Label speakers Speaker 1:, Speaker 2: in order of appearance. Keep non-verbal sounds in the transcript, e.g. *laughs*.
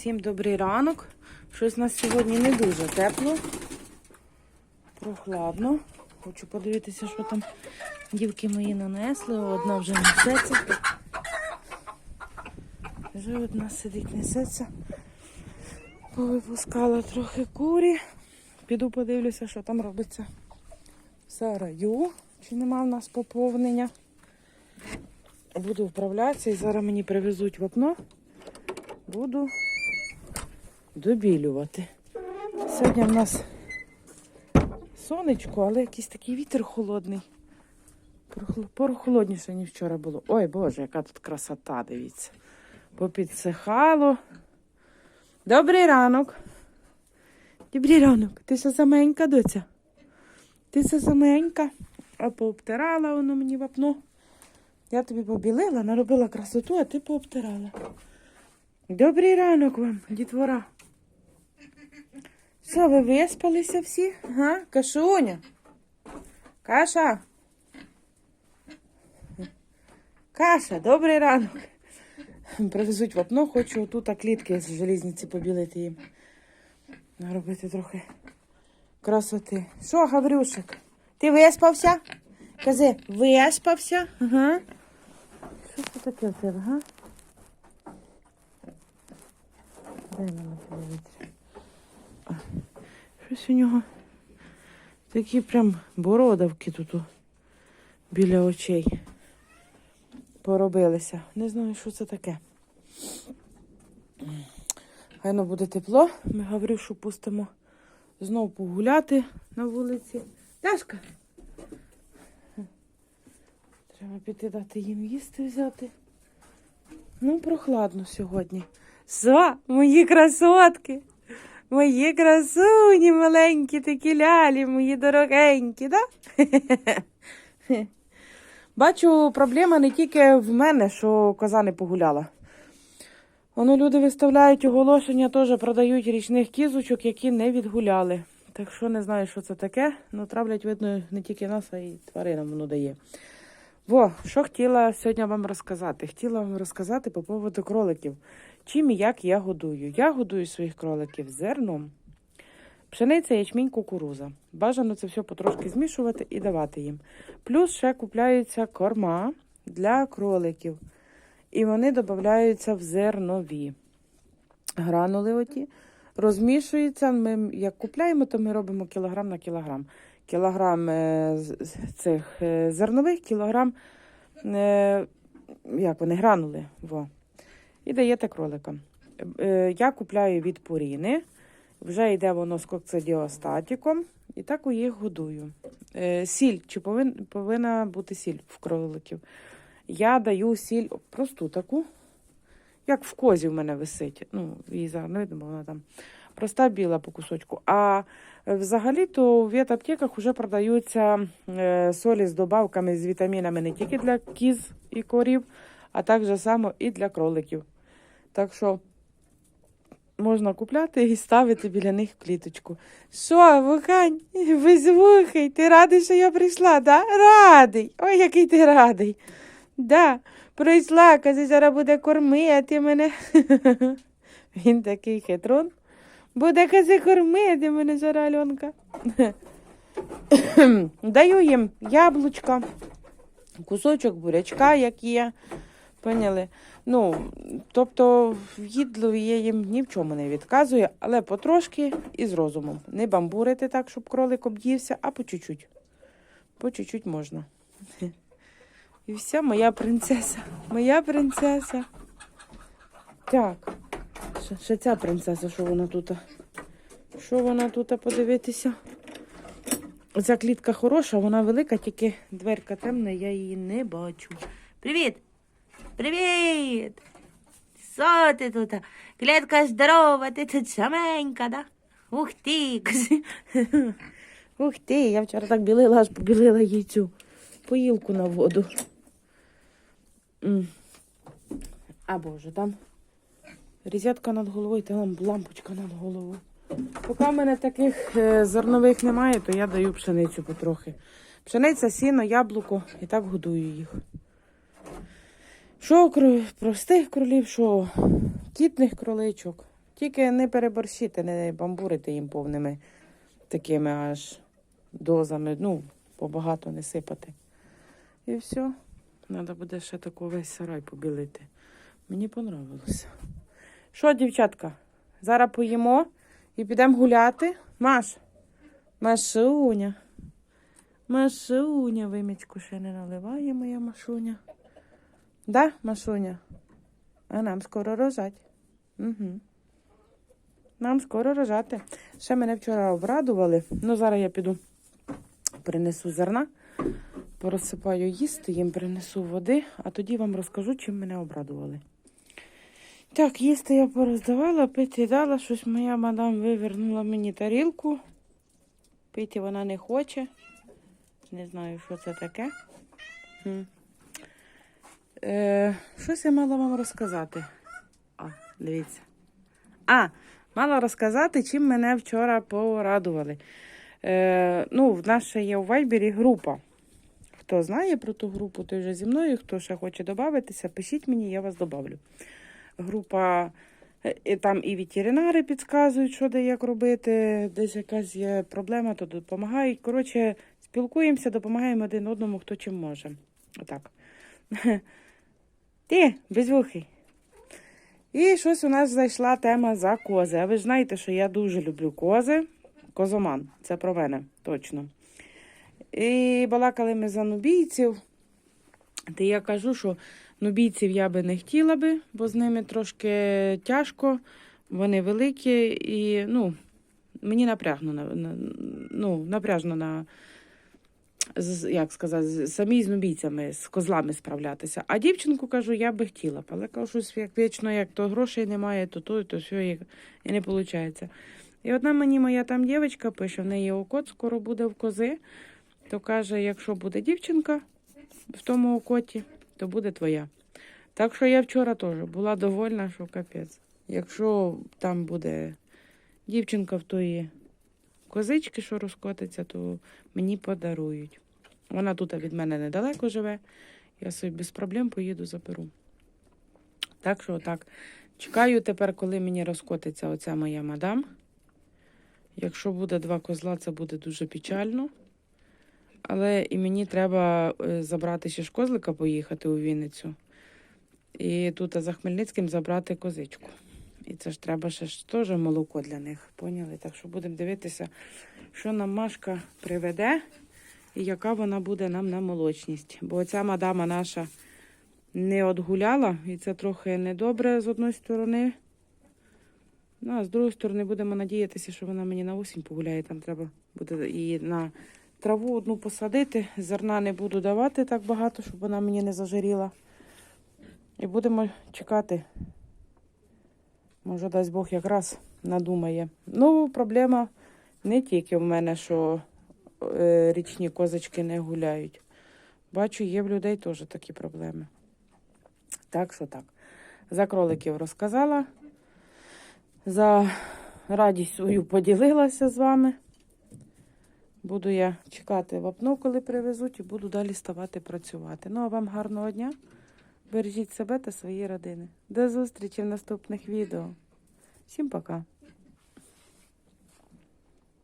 Speaker 1: Всім добрий ранок. Щось у нас сьогодні не дуже тепло, прохладно. Хочу подивитися, що там дівки мої нанесли. Одна вже несеться. Вже одна сидить, несеться. Повипускала трохи курі. Піду подивлюся, що там робиться в сараю. Чи нема в нас поповнення. Буду вправлятися і зараз мені привезуть вапно. Буду добілювати. Сьогодні в нас сонечко, але якийсь такий вітер холодний. Прохол- Прохолодніше, ніж вчора було. Ой, Боже, яка тут красота, дивіться. Попідсихало. Добрий ранок. Добрий ранок. Ти що саменька, доця? Ти що саменька? А пообтирала воно мені вапно. Я тобі побілила, наробила красоту, а ти пообтирала. Добрий ранок вам, дітвора. Що, ви виспалися всі? Ага, Кашуня? Каша? Каша, добрий ранок. Привезуть вапно, хочу тут клітки з желізниці побілити їм. Наробити трохи красоти. Що, Гаврюшик? Ти виспався? Кажи, виспався? Ага. Що це таке в тебе, га? Дай мені подивитися. Щось у нього такі прям бородавки тут біля очей поробилися. Не знаю, що це таке. Гайно буде тепло. Ми що пустимо знову погуляти на вулиці. Дашка. Треба піти дати їм їсти взяти. Ну, прохладно сьогодні. Що, мої красотки? Мої красуні маленькі такі лялі, мої дорогенькі, да? *laughs* Бачу, проблема не тільки в мене, що коза не погуляла. Воно люди виставляють оголошення, теж продають річних кізочок, які не відгуляли. Так що не знаю, що це таке. Ну, травлять, видно, не тільки нас, а й тваринам воно дає. Во, що хотіла сьогодні вам розказати? Хотіла вам розказати по поводу кроликів. Чим і як я годую. Я годую своїх кроликів зерном, пшениця, ячмінь, кукуруза. Бажано це все потрошки змішувати і давати їм. Плюс ще купляються корма для кроликів. І вони додаються в зернові. Гранули оті. Розмішуються. Ми як купляємо, то ми робимо кілограм на кілограм. Кілограм е, цих е, зернових, кілограм е, як вони, гранули. Во. І даєте кроликам. Я купляю від пуріни. Вже йде воно з кокцидіостатіком. І так у їх годую. Сіль. Чи повин, повинна бути сіль в кроликів? Я даю сіль просту таку, як в козі в мене висить. Ну, її зараз не видно, вона там проста біла по кусочку. А взагалі-то в ветаптеках вже продаються е, солі з добавками з вітамінами не тільки для кіз і корів, а так само і для кроликів. Так що можна купляти і ставити біля них кліточку. Що, Вухань, *laughs* визвухай, ти радий, що я прийшла, да? Радий. Ой, який ти радий. Да, прийшла, каже, зараз буде кормити мене. *laughs* Він такий хитрон. Буде каже, кормити мене зараз Альонка. *coughs* Даю їм яблучка, кусочок бурячка, як є. Поняли? Ну, тобто в їдлові я їм ні в чому не відказую, але потрошки і з розумом. Не бамбурити так, щоб кролик об'ївся, а по чуть-чуть. По чуть-чуть можна. *laughs* І все, моя принцеса. Моя принцеса. Так. Ще, ще ця принцеса, що вона тут? Що вона тут подивитися? Оця клітка хороша, вона велика, тільки дверка темна, я її не бачу. Привіт! Привіт! Що ти тут? Клітка здорова, ти тут саменька, да? Ух ти! Ух ти! Я вчора так білила, аж побілила їй цю поїлку на воду. А боже, там розетка над головою, там лампочка над головою. Поки в мене таких е, зернових немає, то я даю пшеницю потрохи. Пшениця, сіно, яблуко і так годую їх. Що простих кролів, що кітних кроличок. Тільки не переборщити, не бамбурити їм повними такими аж дозами. Ну, побагато не сипати. І все. Треба буде ще таку весь сарай побілити. Мені понравилося. Що, дівчатка? Зараз поїмо і підемо гуляти. Маш, Машуня. Машуня, вимічку ще не наливає моя Машуня. Да, Машуня? А нам скоро рожать. Угу. Нам скоро рожати. Ще мене вчора обрадували. Ну, зараз я піду принесу зерна, порозсипаю їсти, їм принесу води, а тоді вам розкажу, чим мене обрадували. Так, їсти я пороздавала, пити дала, щось моя мадам вивернула мені тарілку. Пити вона не хоче. Не знаю, що це таке. Е, щось я мала вам розказати. А, дивіться. А, мала розказати, чим мене вчора порадували. Е, ну, в нас ще є у Вайбері група. Хто знає про ту групу, той вже зі мною. Хто ще хоче додатися, пишіть мені, я вас добавлю. Група, е, там і ветеринари підказують, що де як робити, десь якась є проблема, то допомагають. Коротше, спілкуємося, допомагаємо один одному, хто чим може. Отак. Ти, безвухий. І щось у нас зайшла тема за кози. А ви ж знаєте, що я дуже люблю кози. Козоман, це про мене, точно. І балакали ми за нубійців. Та я кажу, що нубійців я би не хотіла би, бо з ними трошки тяжко, вони великі і ну, мені напрягно, на- ну, напряжно на як сказати, самі з нубійцями, з козлами справлятися. А дівчинку кажу, я би хотіла б, але кажу, як вічно, як то грошей немає, то то, то все, і не виходить. І одна мені моя там дівчинка пише, в неї окот скоро буде в кози, то каже, якщо буде дівчинка в тому окоті, то буде твоя. Так що я вчора теж була довольна, що капець. Якщо там буде дівчинка в тої козички, що розкотиться, то мені подарують. Вона тут від мене недалеко живе. Я собі без проблем поїду заберу. Так що так. Чекаю тепер, коли мені розкотиться оця моя мадам. Якщо буде два козла, це буде дуже печально. Але і мені треба е, забрати ще ж козлика, поїхати у Вінницю. І тут за Хмельницьким забрати козичку. І це ж треба ще ж теж молоко для них. Поняли? Так що будемо дивитися, що нам Машка приведе і яка вона буде нам на молочність. Бо ця мадама наша не отгуляла, і це трохи недобре з одної сторони. Ну, а з другої сторони, будемо надіятися, що вона мені на осінь погуляє. Там треба буде її на траву одну посадити. Зерна не буду давати так багато, щоб вона мені не зажиріла. І будемо чекати. Може, дасть Бог якраз надумає. Ну, проблема не тільки в мене, що е, річні козочки не гуляють. Бачу, є в людей теж такі проблеми. Так що так. За кроликів розказала. За радість свою поділилася з вами. Буду я чекати вапно, коли привезуть, і буду далі ставати працювати. Ну, а вам гарного дня. Бережіть себе та свої родини. До зустрічі в наступних відео. Всім пока!